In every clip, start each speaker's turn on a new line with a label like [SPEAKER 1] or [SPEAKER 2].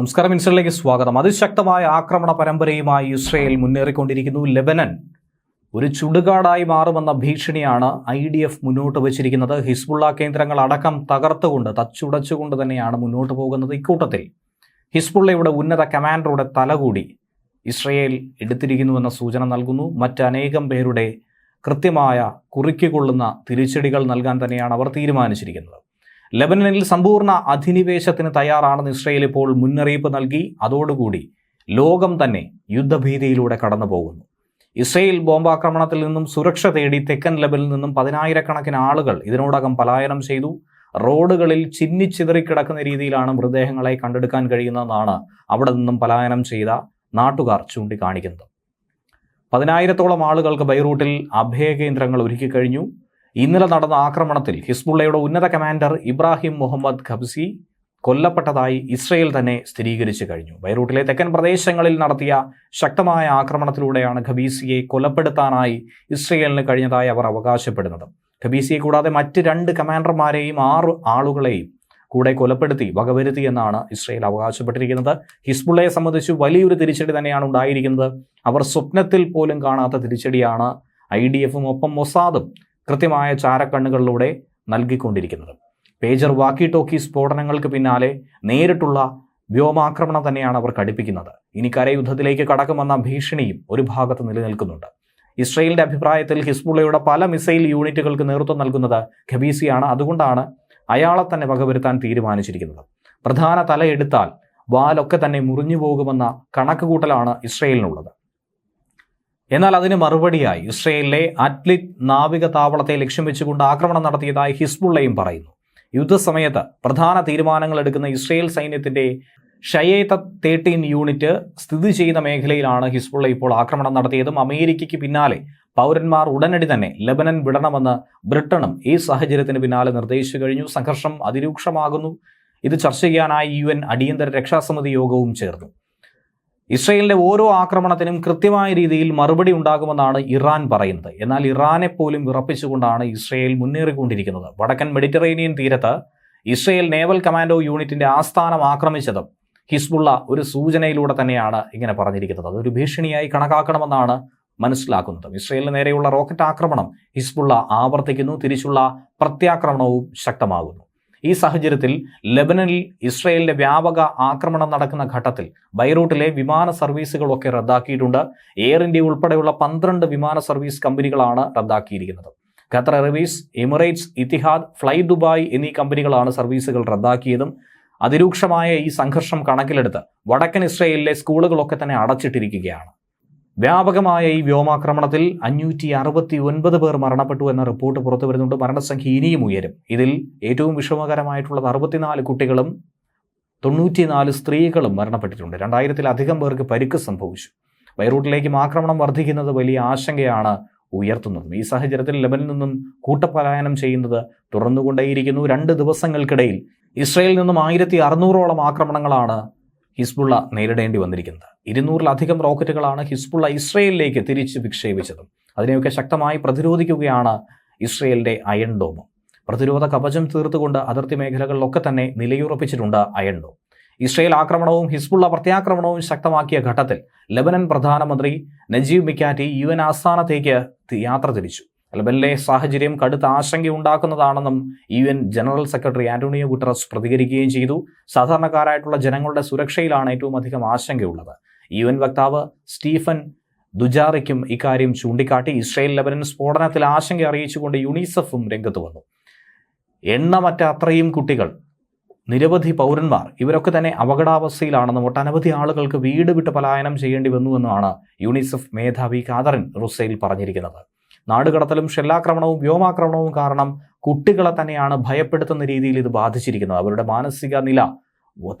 [SPEAKER 1] നമസ്കാരം മിനിസ്റ്ററിലേക്ക് സ്വാഗതം. അതിശക്തമായ ആക്രമണ പരമ്പരയുമായി ഇസ്രയേൽ മുന്നേറിക്കൊണ്ടിരിക്കുന്നു. ലെബനൻ ഒരു ചുടുകാടായി മാറുമെന്ന ഭീഷണിയാണ് ഐ ഡി എഫ് മുന്നോട്ട് വച്ചിരിക്കുന്നത്. ഹിസ്ബുള്ള കേന്ദ്രങ്ങൾ അടക്കം തകർത്തുകൊണ്ട് തച്ചുടച്ചുകൊണ്ട് തന്നെയാണ് മുന്നോട്ട് പോകുന്നത് ഇക്കൂട്ടത്തിൽ. ഹിസ്ബുള്ളയുടെ ഉന്നത കമാൻഡറുടെ തലകൂടി ഇസ്രയേൽ എടുത്തിരിക്കുന്നുവെന്ന സൂചന നൽകുന്നു. മറ്റനേകം പേരുടെ കൃത്യമായ കുറിക്കുകൊള്ളുന്ന തിരിച്ചടികൾ നൽകാൻ തന്നെയാണ് അവർ തീരുമാനിച്ചിരിക്കുന്നത്. ലെബനനിൽ സമ്പൂർണ അധിനിവേശത്തിന് തയ്യാറാണെന്ന് ഇസ്രയേൽ ഇപ്പോൾ മുന്നറിയിപ്പ് നൽകി. അതോടുകൂടി ലോകം തന്നെ യുദ്ധഭീതിയിലൂടെ കടന്നു പോകുന്നു ഇസ്രയേൽ ബോംബാക്രമണത്തിൽ നിന്നും സുരക്ഷ തേടി തെക്കൻ ലെബനിൽ നിന്നും പതിനായിരക്കണക്കിന് ആളുകൾ ഇതിനോടകം പലായനം ചെയ്തു. റോഡുകളിൽ ചിന്നിച്ചിതറിക്കിടക്കുന്ന രീതിയിലാണ് മൃതദേഹങ്ങളെ കണ്ടെടുക്കാൻ കഴിയുന്നതെന്നാണ് അവിടെ നിന്നും പലായനം ചെയ്ത നാട്ടുകാർ ചൂണ്ടിക്കാണിക്കുന്നത്. പതിനായിരത്തോളം ആളുകൾക്ക് ബൈറൂട്ടിൽ അഭയകേന്ദ്രങ്ങൾ ഒരുക്കി കഴിഞ്ഞു ഇന്നലെ നടന്ന ആക്രമണത്തിൽ ഹിസ്ബുള്ളയുടെ ഉന്നത കമാൻഡർ ഇബ്രാഹിം മുഹമ്മദ് ഖബ്സി കൊല്ലപ്പെട്ടതായി ഇസ്രയേൽ തന്നെ സ്ഥിരീകരിച്ചു കഴിഞ്ഞു. ബൈറൂട്ടിലെ തെക്കൻ പ്രദേശങ്ങളിൽ നടത്തിയ ശക്തമായ ആക്രമണത്തിലൂടെയാണ് ഖബീസിയെ കൊലപ്പെടുത്താനായി ഇസ്രയേലിന് കഴിഞ്ഞതായി അവർ അവകാശപ്പെടുന്നത്. ഖബീസിയെ കൂടാതെ മറ്റ് രണ്ട് കമാൻഡർമാരെയും ആറ് ആളുകളെയും കൂടെ കൊലപ്പെടുത്തി വകവരുത്തി എന്നാണ് ഇസ്രയേൽ അവകാശപ്പെട്ടിരിക്കുന്നത്. ഹിസ്ബുള്ളയെ സംബന്ധിച്ച് വലിയൊരു തിരിച്ചടി തന്നെയാണ് ഉണ്ടായിരിക്കുന്നത്. അവർ സ്വപ്നത്തിൽ പോലും കാണാത്ത തിരിച്ചടിയാണ് ഐ ഡി എഫും ഒപ്പം മൊസാദും കൃത്യമായ ചാരക്കണ്ണുകളിലൂടെ നൽകിക്കൊണ്ടിരിക്കുന്നത്. പേജർ വാക്കി ടോക്കി സ്ഫോടനങ്ങൾക്ക് പിന്നാലെ നേരിട്ടുള്ള വ്യോമാക്രമണം തന്നെയാണ് അവർ കടുപ്പിക്കുന്നത് ഇനി കരയുദ്ധത്തിലേക്ക് കടക്കുമെന്ന ഭീഷണിയും ഒരു ഭാഗത്ത് നിലനിൽക്കുന്നുണ്ട്. ഇസ്രയേലിന്റെ അഭിപ്രായത്തിൽ ഹിസ്ബുള്ളയുടെ പല മിസൈൽ യൂണിറ്റുകൾക്ക് നേതൃത്വം നൽകുന്നത് ഖബീസിയാണ്. അതുകൊണ്ടാണ് അയാളെ തന്നെ വകവരുത്താൻ തീരുമാനിച്ചിരിക്കുന്നത്. പ്രധാന തലയെടുത്താൽ വാലൊക്കെ തന്നെ മുറിഞ്ഞു പോകുമെന്ന കണക്കുകൂട്ടലാണ് ഇസ്രയേലിനുള്ളത്. എന്നാൽ അതിന് മറുപടിയായി ഇസ്രയേലിലെ അറ്റ്ലിറ്റ് നാവിക താവളത്തെ ലക്ഷ്യം വെച്ചുകൊണ്ട് ആക്രമണം നടത്തിയതായി ഹിസ്ബുള്ളയും പറയുന്നു. യുദ്ധസമയത്ത് പ്രധാന തീരുമാനങ്ങൾ എടുക്കുന്ന ഇസ്രയേൽ സൈന്യത്തിന്റെ ഷയേത്ത തേർട്ടീൻ യൂണിറ്റ് സ്ഥിതി ചെയ്യുന്ന മേഖലയിലാണ് ഹിസ്ബുള്ള ഇപ്പോൾ ആക്രമണം നടത്തിയതും അമേരിക്കയ്ക്ക് പിന്നാലെ പൗരന്മാർ ഉടനടി തന്നെ ലബനൻ വിടണമെന്ന് ബ്രിട്ടനും ഈ സാഹചര്യത്തിന് പിന്നാലെ നിർദ്ദേശിച്ചു കഴിഞ്ഞു. സംഘർഷം അതിരൂക്ഷമാകുന്നു. ഇത് ചർച്ച ചെയ്യാനായി യു എൻ അടിയന്തര രക്ഷാസമിതി യോഗവും ചേർന്നു. ഇസ്രയേലിന്റെ ഓരോ ആക്രമണത്തിനും കൃത്യമായ രീതിയിൽ മറുപടി ഉണ്ടാകുമെന്നാണ് ഇറാൻ പറയുന്നത്. എന്നാൽ ഇറാനെ പോലും വിറപ്പിച്ചുകൊണ്ടാണ് ഇസ്രയേൽ മുന്നേറിക്കൊണ്ടിരിക്കുന്നത്. വടക്കൻ മെഡിറ്ററേനിയൻ തീരത്ത് ഇസ്രയേൽ നേവൽ കമാൻഡോ യൂണിറ്റിന്റെ ആസ്ഥാനം ആക്രമിച്ചതും ഹിസ്ബുള്ള ഒരു സൂചനയിലൂടെ തന്നെയാണ് ഇങ്ങനെ പറഞ്ഞിരിക്കുന്നത്. അതൊരു ഭീഷണിയായി കണക്കാക്കണമെന്നാണ് മനസ്സിലാക്കുന്നത്. ഇസ്രയേലിന് നേരെയുള്ള റോക്കറ്റ് ആക്രമണം ഹിസ്ബുള്ള ആവർത്തിക്കുന്നു തിരിച്ചുള്ള പ്രത്യാക്രമണവും ശക്തമാകുന്നു. ഈ സാഹചര്യത്തിൽ ലെബനനിൽ ഇസ്രയേലിന്റെ വ്യാപക ആക്രമണം നടക്കുന്ന ഘട്ടത്തിൽ ബൈറൂട്ടിലെ വിമാന സർവീസുകളൊക്കെ റദ്ദാക്കിയിട്ടുണ്ട്. എയർ ഇന്ത്യ ഉൾപ്പെടെയുള്ള പന്ത്രണ്ട് വിമാന സർവീസ് കമ്പനികളാണ് റദ്ദാക്കിയിരിക്കുന്നത്. Qatar Airways Emirates Etihad fly Dubai എന്നീ കമ്പനികളാണ് സർവീസുകൾ റദ്ദാക്കിയതും. അതിരൂക്ഷമായ ഈ സംഘർഷം കണക്കിലെടുത്ത് വടക്കൻ ഇസ്രയേലിലെ സ്കൂളുകളൊക്കെ തന്നെ അടച്ചിട്ടിരിക്കുകയാണ്. വ്യാപകമായ ഈ വ്യോമാക്രമണത്തിൽ അഞ്ഞൂറ്റി അറുപത്തി ഒൻപത് പേർ മരണപ്പെട്ടു എന്ന റിപ്പോർട്ട് പുറത്തു വരുന്നുണ്ട്. മരണസംഖ്യ ഇനിയും ഉയരും. ഇതിൽ ഏറ്റവും വിഷമകരമായിട്ടുള്ളത് അറുപത്തിനാല് കുട്ടികളും തൊണ്ണൂറ്റിനാല് സ്ത്രീകളും മരണപ്പെട്ടിട്ടുണ്ട്. രണ്ടായിരത്തിലധികം പേർക്ക് പരിക്ക് സംഭവിച്ചു. ബൈറൂട്ടിലേക്കും ആക്രമണം വർദ്ധിക്കുന്നത് വലിയ ആശങ്കയാണ് ഉയർത്തുന്നത്. ഈ സാഹചര്യത്തിൽ ലെബനിൽ നിന്നും കൂട്ടപലായനം ചെയ്യുന്നത് തുറന്നുകൊണ്ടേയിരിക്കുന്നു രണ്ട് ദിവസങ്ങൾക്കിടയിൽ ഇസ്രയേലിൽ നിന്നും ആയിരത്തി അറുന്നൂറോളം ആക്രമണങ്ങളാണ് ഹിസ്ബുള്ള നേരിടേണ്ടി വന്നിരിക്കുന്നത്. ഇരുന്നൂറിലധികം റോക്കറ്റുകളാണ് ഹിസ്ബുള്ള ഇസ്രയേലിലേക്ക് തിരിച്ച് വിക്ഷേപിച്ചത്. അതിനെയൊക്കെ ശക്തമായി പ്രതിരോധിക്കുകയാണ് ഇസ്രയേലിന്റെ അയൺ ഡോം പ്രതിരോധ കവചം തീർത്തുകൊണ്ട് അതിർത്തി മേഖലകളിലൊക്കെ തന്നെ നിലയുറപ്പിച്ചിട്ടുണ്ട് അയൺ ഡോം. ഇസ്രയേൽ ആക്രമണവും ഹിസ്ബുള്ള പ്രത്യാക്രമണവും ശക്തമാക്കിയ ഘട്ടത്തിൽ ലെബനൻ പ്രധാനമന്ത്രി നജീബ് മിക്കാറ്റി യു എൻ ആസ്ഥാനത്തേക്ക് യാത്ര തിരിച്ചു. ലബനിലെ സാഹചര്യം കടുത്ത ആശങ്ക ഉണ്ടാക്കുന്നതാണെന്നും U N general secretary Antonio Guterres പ്രതികരിക്കുകയും ചെയ്തു. സാധാരണക്കാരായിട്ടുള്ള ജനങ്ങളുടെ സുരക്ഷയിലാണ് ഏറ്റവും അധികം ആശങ്കയുള്ളത്. യു എൻ വക്താവ് സ്റ്റീഫൻ ദുജാറയ്ക്കും ഇക്കാര്യം ചൂണ്ടിക്കാട്ടി ഇസ്രയേൽ ലബനൻ സ്ഫോടനത്തിൽ ആശങ്ക അറിയിച്ചുകൊണ്ട് യുണിസെഫും രംഗത്ത് വന്നു. എണ്ണമറ്റ അത്രയും കുട്ടികൾ നിരവധി പൗരന്മാർ ഇവരൊക്കെ തന്നെ അപകടാവസ്ഥയിലാണെന്നും ഒട്ടനവധി ആളുകൾക്ക് വീട് വിട്ട് പലായനം ചെയ്യേണ്ടി വന്നുവെന്നാണ് യുണിസെഫ് മേധാവി കാതറിൻ റുസൈൽ പറഞ്ഞിരിക്കുന്നത്. നാടുകടത്തലും ഷെല്ലാക്രമണവും വ്യോമാക്രമണവും കാരണം കുട്ടികളെ തന്നെയാണ് ഭയപ്പെടുത്തുന്ന രീതിയിൽ ഇത് ബാധിച്ചിരിക്കുന്നത്. അവരുടെ മാനസിക നില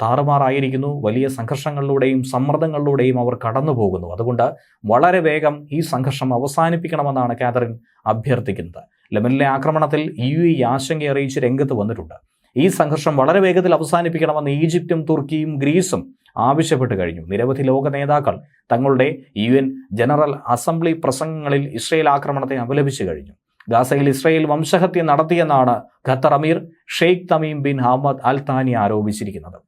[SPEAKER 1] താറുമാറായിരിക്കുന്നു വലിയ സംഘർഷങ്ങളിലൂടെയും സമ്മർദ്ദങ്ങളിലൂടെയും അവർ കടന്നു പോകുന്നു അതുകൊണ്ട് വളരെ വേഗം ഈ സംഘർഷം അവസാനിപ്പിക്കണമെന്നാണ് കാതറിൻ അഭ്യർത്ഥിക്കുന്നത്. ലെബനിലെ ആക്രമണത്തിൽ യു ഇ ആശങ്ക അറിയിച്ച് രംഗത്ത് വന്നിട്ടുണ്ട്. ഈ സംഘർഷം വളരെ വേഗത്തിൽ അവസാനിപ്പിക്കണമെന്ന് ഈജിപ്തും തുർക്കിയും ഗ്രീസും ആവശ്യപ്പെട്ടു കഴിഞ്ഞു. നിരവധി ലോക നേതാക്കൾ തങ്ങളുടെ യു എൻ ജനറൽ അസംബ്ലി പ്രസംഗങ്ങളിൽ ഇസ്രയേൽ ആക്രമണത്തെ അപലപിച്ചു കഴിഞ്ഞു. ഗാസയിൽ ഇസ്രയേൽ വംശഹത്യ നടത്തിയെന്നാണ് Qatar emir Sheikh Tamim bin Hamad al Thani ആരോപിച്ചിരിക്കുന്നത്.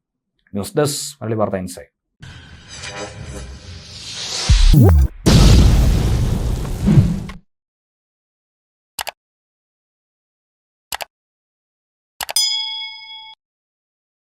[SPEAKER 1] News desk Malayali Vartha inside